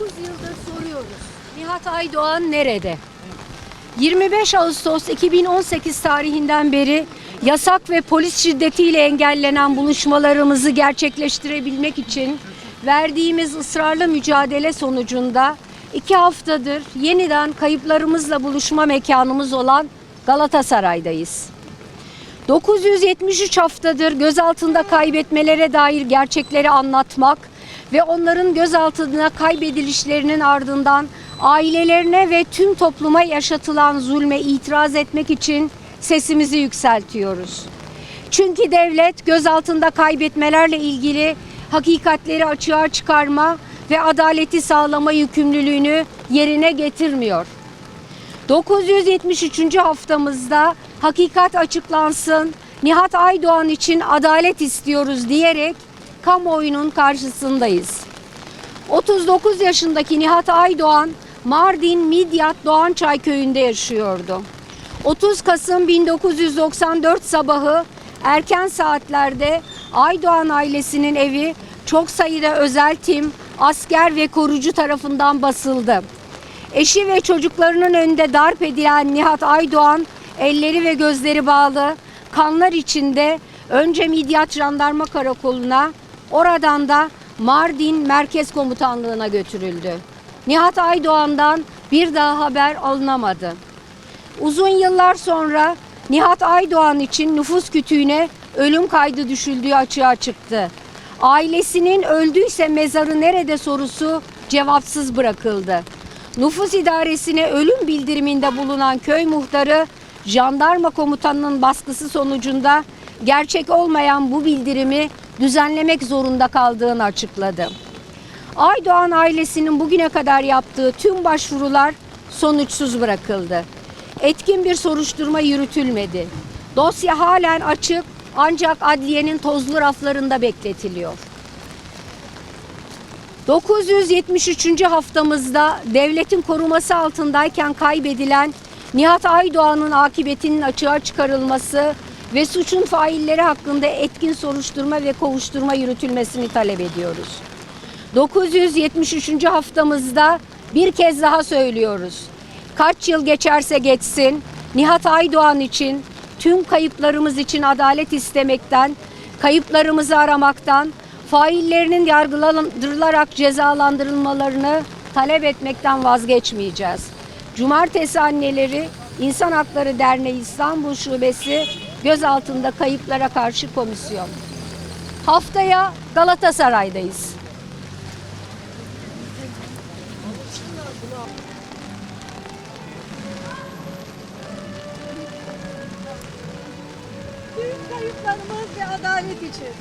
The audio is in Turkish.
yıldır soruyoruz. Nihat Aydoğan nerede? 25 Ağustos 2018 tarihinden beri yasak ve polis şiddetiyle engellenen buluşmalarımızı gerçekleştirebilmek için verdiğimiz ısrarlı mücadele sonucunda iki haftadır yeniden kayıplarımızla buluşma mekanımız olan Galatasaray'dayız. 973 haftadır gözaltında kaybetmelere dair gerçekleri anlatmak ve onların gözaltına kaybedilişlerinin ardından ailelerine ve tüm topluma yaşatılan zulme itiraz etmek için sesimizi yükseltiyoruz. Çünkü devlet gözaltında kaybetmelerle ilgili hakikatleri açığa çıkarma ve adaleti sağlama yükümlülüğünü yerine getirmiyor. 973. haftamızda hakikat açıklansın, Nihat Aydoğan için adalet istiyoruz diyerek kamuoyunun karşısındayız. 39 yaşındaki Nihat Aydoğan Mardin Midyat Doğançay köyünde yaşıyordu. 30 Kasım 1994 sabahı erken saatlerde Aydoğan ailesinin evi çok sayıda özel tim, asker ve korucu tarafından basıldı. Eşi ve çocuklarının önünde darp edilen Nihat Aydoğan elleri ve gözleri bağlı, kanlar içinde önce Midyat Jandarma Karakolu'na, oradan da Mardin Merkez Komutanlığı'na götürüldü. Nihat Aydoğan'dan bir daha haber alınamadı. Uzun yıllar sonra Nihat Aydoğan için nüfus kütüğüne ölüm kaydı düşüldüğü açığa çıktı. Ailesinin öldüyse mezarı nerede sorusu cevapsız bırakıldı. Nüfus idaresine ölüm bildiriminde bulunan köy muhtarı jandarma komutanının baskısı sonucunda gerçek olmayan bu bildirimi düzenlemek zorunda kaldığını açıkladı. Aydoğan ailesinin bugüne kadar yaptığı tüm başvurular sonuçsuz bırakıldı. Etkin bir soruşturma yürütülmedi. Dosya halen açık ancak adliyenin tozlu raflarında bekletiliyor. 973. haftamızda devletin koruması altındayken kaybedilen Nihat Aydoğan'ın akıbetinin açığa çıkarılması ve suçun failleri hakkında etkin soruşturma ve kovuşturma yürütülmesini talep ediyoruz. 973. haftamızda bir kez daha söylüyoruz. Kaç yıl geçerse geçsin Nihat Aydoğan için tüm kayıplarımız için adalet istemekten, kayıplarımızı aramaktan, faillerinin yargılandırılarak cezalandırılmalarını talep etmekten vazgeçmeyeceğiz. Cumartesi Anneleri İnsan Hakları Derneği İstanbul Şubesi gözaltında kayıplara karşı komisyon. Haftaya Galatasaray'dayız. Tüm kayıplarımız ve adalet için.